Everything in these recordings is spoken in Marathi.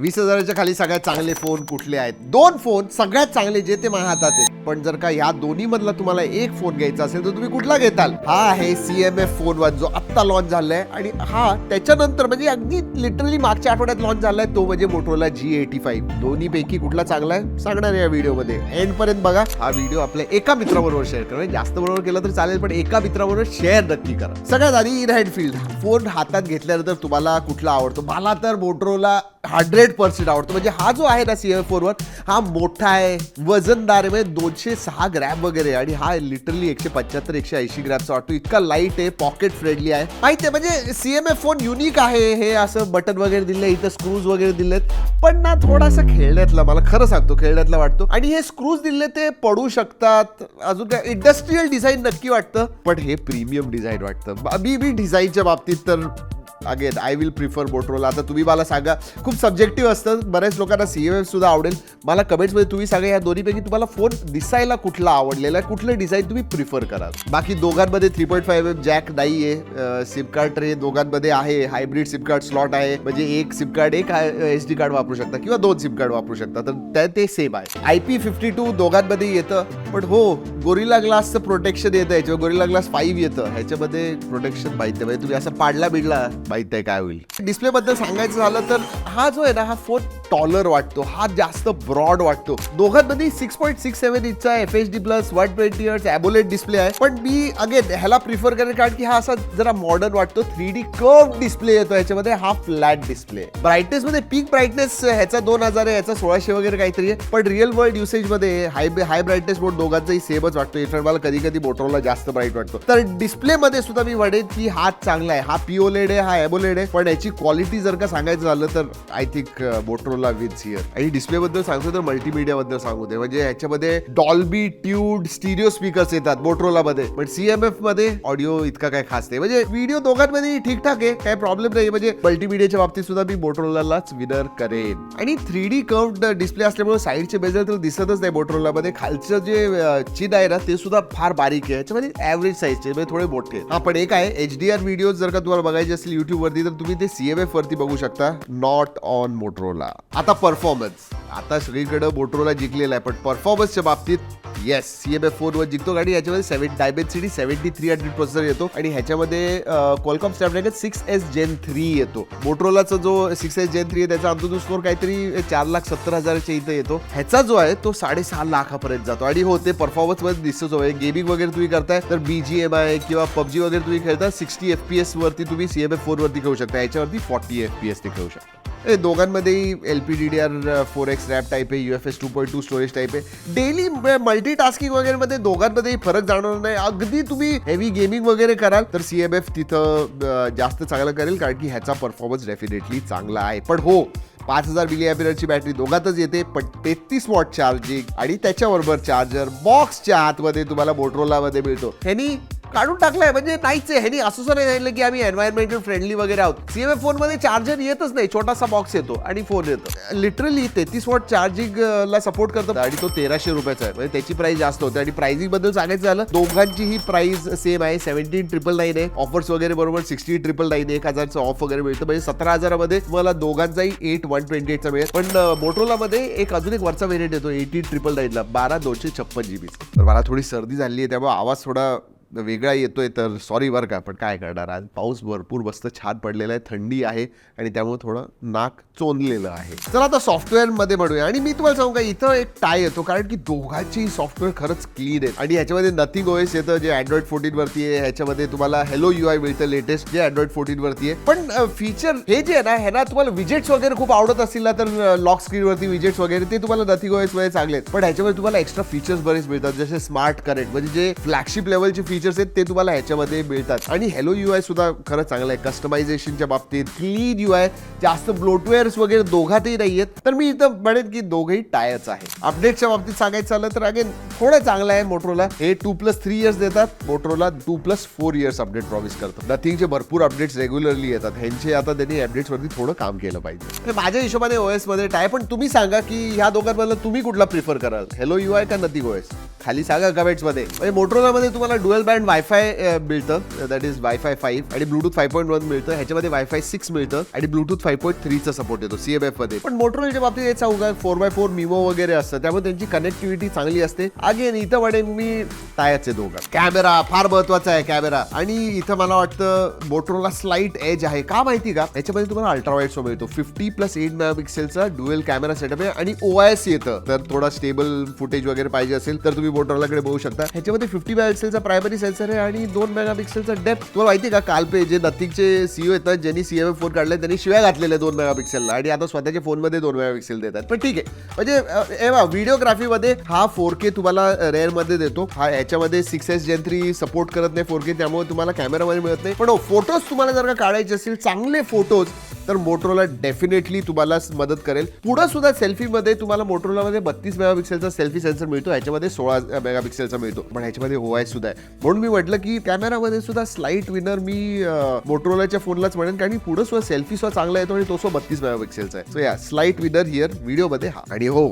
वीस हजाराच्या खाली सगळ्यात चांगले फोन कुठले आहेत? दोन फोन सगळ्यात चांगले जे ते माझ्या हातात आहेत. पण जर का या दोन्ही मधला तुम्हाला एक फोन घ्यायचा असेल तर तुम्ही कुठला घेताल? हा आहे सी एम फोन वन जो आत्ता लॉन्च झालाय. आणि हा त्याच्यानंतर म्हणजे अगदी लिटरली मागच्या आठवड्यात लॉन्च झालाय तो म्हणजे मोटोला जी एटी फाईव्ह दोन्ही पैकी कुठला चांगला आहे? सांगणार आहे या व्हिडिओमध्ये. एंड पर्यंत बघा हा व्हिडिओ आपल्या एका मित्राबरोबर शेअर करा. म्हणजे जास्त बरोबर केलं तर चालेल पण एका मित्राबरोबर शेअर नक्की करा. सगळ्यात आधी इन हँडफिल्ड फोन हातात घेतल्यानंतर तुम्हाला कुठला आवडतो? मला तर मोटरोला हंड्रेड पर्सेंट आवडतो. म्हणजे हा जो आहे ना सी एफ फोरवर हा मोठा आहे वजनदार आहे म्हणजे दोनशे सहा ग्रॅम वगैरे आणि हा लिटरली एकशे पंच्याहत्तर एकशे ऐंशी ग्रॅमचा वाटतो इतका लाइट आहे पॉकेट फ्रेंडली आहे. माहिती आहे म्हणजे सीएमएफ फोन युनिक आहे. हे असं बटन वगैरे दिले इथं स्क्रूज वगैरे दिलेत. पण ना थोडासा खेळण्यातला मला खरं सांगतो खेळण्यातला वाटतो. आणि हे स्क्रूज दिले ते पडू शकतात. अजून काय इंडस्ट्रीयल डिझाईन नक्की वाटतं. पण हे प्रीमियम डिझाईन वाटतं. मी मी डिझाईनच्या बाबतीत तर again I will prefer Motorola आता तुम्ही मला सांगा खूप सब्जेक्टिव्ह असतं बऱ्याच लोकांना सी एम सुद्धा आवडेल. मला कमेंट्समध्ये तुम्ही सांगा या दोन्हीपैकी तुम्हाला फोन दिसायला कुठला आवडलेला आहे कुठलं डिझाईन तुम्ही प्रिफर कराल? बाकी दोघांमध्ये three point five M jack नाही आहे सिम कार्ड दोघांमध्ये आहे हायब्रिड सिम कार्ड स्लॉट आहे म्हणजे एक सिम कार्ड एक एच डी कार्ड वापरू शकता किंवा दोन सिम कार्ड वापरू शकता तर ते सेम आहे. आय पी फिफ्टी टू दोघांमध्ये येतं पण हो गोरिला ग्लासचं प्रोटेक्शन येतं याच्यावर गोरिला ग्लास फाईव्ह येतं ह्याच्यामध्ये प्रोटेक्शन माहिती म्हणजे तुम्ही असं पाडला बिडला माहीत आहे काय होईल? डिस्प्ले बद्दल सांगायचं झालं तर हा जो आहे ना हा फोन टॉलर वाटतो. हा जास्त ब्रॉड वाटतो. दोघांमध्ये six point six seven इंचचा F H D plus one twenty hertz AMOLED display आहे. पण मी अगेन ह्याला प्रिफर करेन कारण की हा असा जरा मॉडर्न वाटतो. थ्री डी कर्व डिस्प्ले येतो याच्यामध्ये हा फ्लॅट डिस्प्ले ब्राईटनेस मध्ये पीक ब्राईटनेस ह्याचा दोन हजार आहे याचा सोळाशे वगैरे काहीतरी आहे. पण रिअल वर्ल्ड युसेजमध्ये हाय हाय ब्राईटनेस मोड दोघांचाही सेमच वाटतो. इनफॅक्ट मला कधी कधी मोटरोला जास्त ब्राईट वाटतो. तर डिस्प्ले मध्ये सुद्धा मी म्हणेन की हा चांगला आहे. हा पिओलेड आहे हा एबोलेड आहे. पण याची क्वालिटी जर का सांगायचं झालं तर I think Motorola with here आणि डिस्प्ले बद्दल सांगतो तर मल्टीमीडिया बद्दल सांगू दे म्हणजे याच्यामध्ये डॉल्बी ट्यूड स्टिरिओ स्पीकर्स येतात मोटरोला मध्ये. पण सीएमएफमध्ये ऑडिओ इतका काय खास नाही. म्हणजे व्हिडिओ दोघांमध्ये ठीकठाक आहे. काय प्रॉब्लेम नाही म्हणजे मल्टीमीडियाच्या बाबतीत सुद्धा मी मोटरोलाच विनर करेन. आणि थ्री डी कर्व डिस्प्ले असल्यामुळे साईडचे बेजल तर दिसतच नाही मोटरोला मध्ये. खालचं जे uh, चिन आहे ना ते सुद्धा फार बारीक आहे. याच्यामध्ये ऍव्हरेज साईजचे म्हणजे थोडे मोठे. हा पण एक आहे. एच डी आर व्हिडिओ जर का तुम्हाला बघायचे असतील युट्यूब वरती तर तुम्ही ते सीएमएफ वरती बघू शकता. नॉट ऑन मोटरोला आता परफॉर्मन्स आता सगळीकडं मोटरोला जिंकलेला आहे पण परफॉर्मन्सच्या बाबतीत येस सी एम एफ फोरवर जिंकतो गाडी याच्यामध्ये seven Dimensity seventy three hundred processor येतो आणि ह्याच्यामध्ये Qualcomm Snapdragon six S Gen three येतो. मोटरोलाचा जो सिक्स एस जेन थ्री आहे त्याचा अंतुदू स्कोर काहीतरी चार लाख सत्तर हजाराच्या इथं येतो. ह्याचा जो आहे तो साडेसहा लाखापर्यंत जातो. आणि हो ते परफॉर्मन्समध्ये दिसतोच होय गेमिंग वगैरे तुम्ही करताय तर बी जी एम आय किंवा पबजी वगैरे तुम्ही खेळता सिक्स्टी एफ पी एस वरती तुम्ही एम फोर वरती खेळू शकता. याच्यावरती फॉर्टी एफ पी एस ते खेळू शकता. दोघांमध्येही L P D D R four X RAM type आहे U F S two point two storage type आहे. डेली मल्टी टास्किंग वगैरे मध्ये दोघांमध्येही फरक जाणवणार नाही. अगदी तुम्ही हेवी गेमिंग वगैरे कराल तर सी एम एफ तिथं जास्त चांगलं करेल कारण की ह्याचा परफॉर्मन्स डेफिनेटली चांगला आहे. पण हो पाच हजार मिली ची बॅटरी दोघातच येते पण तेहतीस वॉट चार्जिंग आणि त्याच्याबरोबर चार्जर बॉक्सच्या आतमध्ये तुम्हाला मोटरोलामध्ये मिळतो. ह्यानी काढून टाकलाय. म्हणजे नाहीच आहे. ह्यानी असं नाही सांगितलं की आम्ही एन्व्हायरमेंटल फ्रेंडली वगैरे आहोत. सीएमएफ फोनमध्ये चार्जर येतच नाही. छोटासा बॉक्स येतो आणि फोन येतो. लिटरली तेहतीस वॉट चार्जिंग ला सपोर्ट करतो. आणि तो तेराशे रुपयाचा आहे. म्हणजे त्याची प्राइस जास्त होते. आणि प्राइसिंगबद्दल सांगायचं झालं दोघांची ही प्राइस सेम आहे. सेव्हन्टीन ट्रिपल नाईन आहे. ऑफर्स वगैरे बरोबर सिक्स्टी ट्रिपल नाईन एक हजारचं ऑफ वगैरे मिळतं. म्हणजे सतरा हजारामध्ये तुम्हाला दोघांचाही एट वन ट्वेंटी एटचा मिळेल. पण मोटरोला मध्ये एक अजून एक वरचा व्हेरियंट येतो. एटी ट्रिपल नाईनला बारा दोनशे छप्पन जीबी मला थोडी सर्दी झाली आहे. त्यामुळे आवाज थोडा वेगळा येतोय तर सॉरी बरं का पण काय करणार? आज पाऊस भरपूर मस्त छान पडलेला आहे थंडी आहे आणि त्यामुळे थोडं नाक चोंदलेलं आहे. तर आता सॉफ्टवेअरमध्ये म्हणूया आणि मी तुम्हाला सांगू का इथं एक टाय येतो कारण की दोघांची सॉफ्टवेअर खरंच क्लीन आहे आणि ह्याच्यामध्ये नथिंग ओएस येतं जे अँड्रॉइड फोर्टीन वरती आहे ह्याच्यामध्ये तुम्हाला हॅलो यू आय मिळतं लेटेस्ट जे अँड्रॉइड फोर्टीन वरती आहे. पण फीचर हे जे आहे ना ह्याला तुम्हाला विजेट्स वगैरे खूप आवडत असतील ना तर लॉक स्क्रीनवरती विजेट्स वगैरे ते तुम्हाला नथिंग ओएसमध्ये चांगले आहेत. पण ह्याच्यामध्ये तुम्हाला एक्स्ट्रा फीचर्स बरेच मिळतात जसे स्मार्ट करेक्ट म्हणजे जे फ्लॅगशिप लेवलचे फीचर्स आहेत ते तुम्हाला ह्याच्यामध्ये मिळतात. आणि हॅलो यू आय सुद्धा खरंच चांगलं आहे कस्टमायझेशनच्या बाबतीत क्लीन यू आय जास्त ब्लोटवेअर्स वगैरे दोघातही नाही आहेत. तर मी इथं म्हणेन की दोघंही टायच आहे अपडेटच्या बाबतीत सांगायचं झालं तर अगेन थोडं चांगलं आहे मोटरोला हे टू प्लस थ्री इयर्स देतात. Motorola two plus four years update promise करतात. नथिंगचे भरपूर अपडेट्स रेग्युलरली येतात. ह्यांचे आता त्यांनी अपडेट्सवरती थोडं काम केलं पाहिजे. माझ्या हिशोबाने ओएसमध्ये टाय पण तुम्ही सांगा की ह्या दोघांमधलं तुम्ही कुठला प्रिफर कराल? हॅलो यू आय का नथिंग ओएस खाली सांगा कमेंट्समध्ये म्हणजे मोटरोलामध्ये तुम्हाला डुएल बँड वायफाय मिळतं. दॅट इज वायफाय फाईव्ह आणि ब्लूटूथ फाय पॉईंट वन मिळतं. ह्याच्यामध्ये वायफाय सिक्स मिळतं आणि ब्लूटूथ फाय पॉईंट थ्रीचा सपोर्ट येतो सीएमएफमध्ये. पण मोटरोलच्या बाबतीत हे सांगू का? फोर बाय फोर मिमो वगैरे असतं. त्यामुळे त्यांची कनेक्टिव्हिटी चांगली असते. अगेन इथं म्हणेन मी टायरचे दोघं. कॅमेरा फार महत्त्वाचा आहे कॅमेरा आणि इथं मला वाटतं मोटरोला स्लाईट एज आहे. का माहिती का? याच्यामध्ये तुम्हाला अल्ट्रावाईट वाईट मिळतो. फिफ्टी प्लस एट मेगा पिक्सेलचा डुएल कॅमेरा सेटअप आहे आणि ओ एस येतं. तर थोडा स्टेबल फुटेज वगैरे पाहिजे असेल तर तुम्ही मोटरोलाकडे बघू शकता. ह्याच्यामध्ये फिफ्टी मेगापिक्सेलचा प्रायमरी सेन्सर आहे आणि दोन मेगापिक्सेलचा डेप्थ तुम्हाला माहिती का? काल पे जे नथिंगचे सीओ येतात ज्यांनी सीएम फोन काढले त्यांनी शिवाय घातलेले दोन मेगापिक्सेलला आणि आता स्वतःच्या फोनमध्ये दोन मेगा पिक्सेल देतात. पण ठीक आहे. म्हणजे व्हिडिओग्राफीमध्ये हा फोर के तुम्हाला रेअरमध्ये देतो. हा याच्यामध्ये six S Gen three support करत नाही फोर के त्यामुळे तुम्हाला कॅमेरामध्ये मिळत नाही. पण हो, फोटोज तुम्हाला जर का काढायचे असतील चांगले फोटोज तर मोटरोला डेफिनेटली तुम्हाला मदत करेल. पुढं सुद्धा सेल्फीमध्ये तुम्हाला मोटरोलामध्ये बत्तीस मेगापिक्सेलचा सेल्फी सेन्सर मिळतो. याच्यामध्ये सोळा मेगापिक्सेलचा मिळतो. पण ह्याच्यामध्ये होवाय सुद्धा आहे. म्हणून मी म्हटलं की कॅमेरामध्ये सुद्धा स्लाईट विनर मी मोटरोलाच्या फोनलाच म्हणेन. कारण पुढे सुद्धा सेल्फी सुद्धा चांगला येतो आणि तो सुद्धा बत्तीस मेगापिक्सेलचा आहे. सो या स्लाईट विनर हिअर व्हिडिओमध्ये हा. आणि हो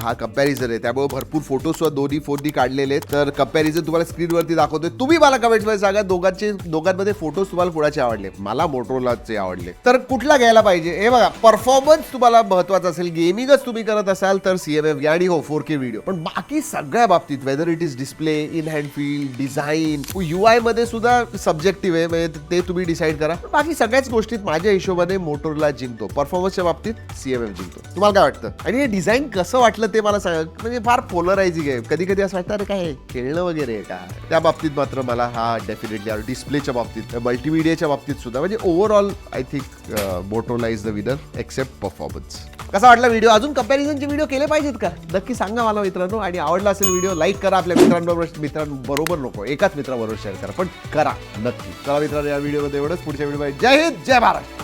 हा कंपॅरिझन आहे. त्यामुळे भरपूर फोटोसुद्धा दोन्ही फोननी काढलेले आहेत. तर कंपॅरिझन तुम्हाला स्क्रीनवरती दाखवतोय. तुम्ही मला कमेंटमध्ये सांगा दोघांचे दोघांमध्ये फोटोज तुम्हाला कुणाचे आवडले? मला मोटोलाचे आवडले. तर कुठला घ्यायला पाहिजे? हे बघा परफॉर्मन्स तुम्हाला महत्त्वाचा असेल. गेमिंगच तुम्ही करत असाल तर सीएमएफ आणि हो फोर के व्हिडिओ पण बाकी सगळ्या बाबतीत whether it is display in hand feel design U आयमध्ये सुद्धा सब्जेक्टिव्ह आहे. म्हणजे ते तुम्ही डिसाईड करा. बाकी सगळ्याच गोष्टीत माझ्या हिशोबाने मोटोरला जिंकतो. परफॉर्मन्सच्या बाबतीत सीएमएफ जिंकतो. तुम्हाला काय वाटतं? आणि हे डिझाईन कसं वाटतं? वाटलं ते मला सांग. म्हणजे फार पोलरायझिंग आहे. कधी कधी असं वाटतं अरे काय खेळणं वगैरे आहे का? त्या बाबतीत मात्र मला हा डेफिनेटली डिस्प्लेच्या बाबतीत मल्टीमिडियाच्या बाबतीत सुद्धा म्हणजे overall I think Motorola is the winner except performance कसा वाटला व्हिडिओ अजून कम्पॅरिझनचे व्हिडिओ केले पाहिजेत का? नक्की सांगा मला मित्रांनो. आणि आवडला असेल व्हिडिओ लाईक करा आपल्या मित्रांबरोबर. मित्रांबरोबर नको एकाच मित्राबरोबर शेअर करा पण करा नक्की. चला मित्रांनो या व्हिडिओमध्ये एवढंच. पुढच्या व्हिडिओ जय हिंद जय महाराष्ट्र